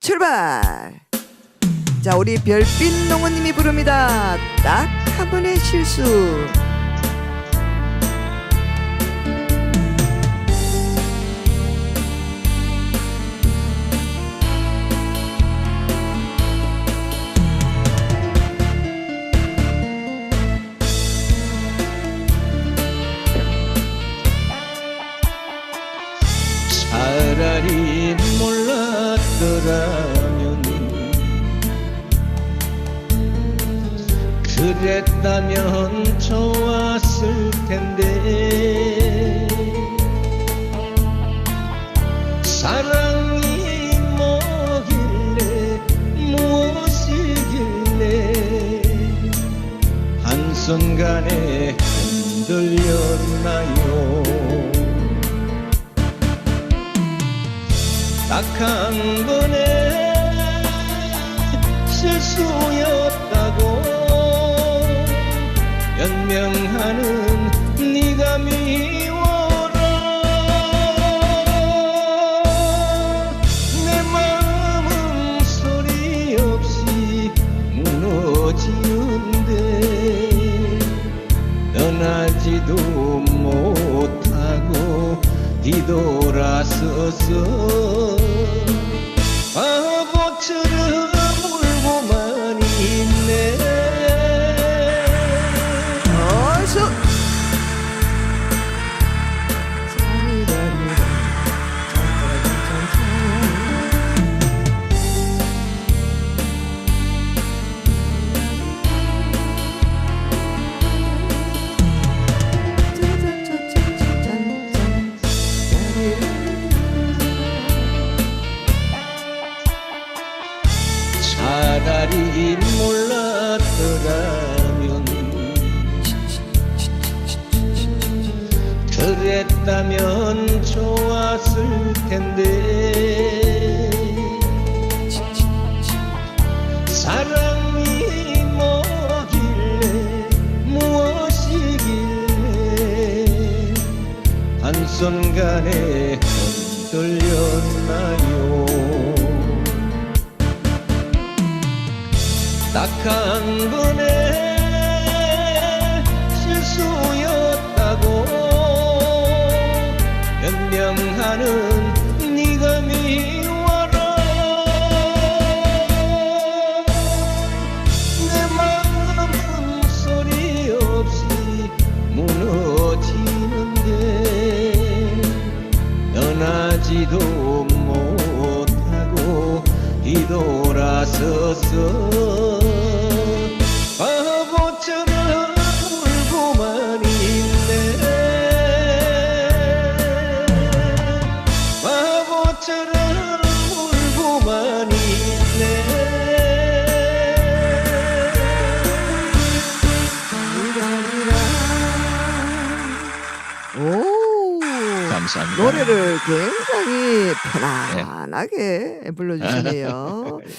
출발! 자, 우리 별빛 농어님이 부릅니다. 딱 한 번의 실수. 차라리 몰랐더라면 그랬다면 좋았을 텐데 사랑이 뭐길래 무엇이길래 한순간에 흔들렸나요 딱한 번의 실수였다고. 연명하는 네가 미 뒤돌아서서 바보처럼 차라리 몰랐더라면 그랬다면 좋았을 텐데 사랑이 뭐길래 무엇이길래 한순간에 흔들렸나요 딱 한 번의 실수였다고. 변명하는 네가 미워라. 내 마음은 소리 없이 무너지는데 떠나지도 못하고 뒤돌아서서 처럼 울고만 있네 오! 감사합니다. 노래를 굉장히 편안하게 불러주시네요.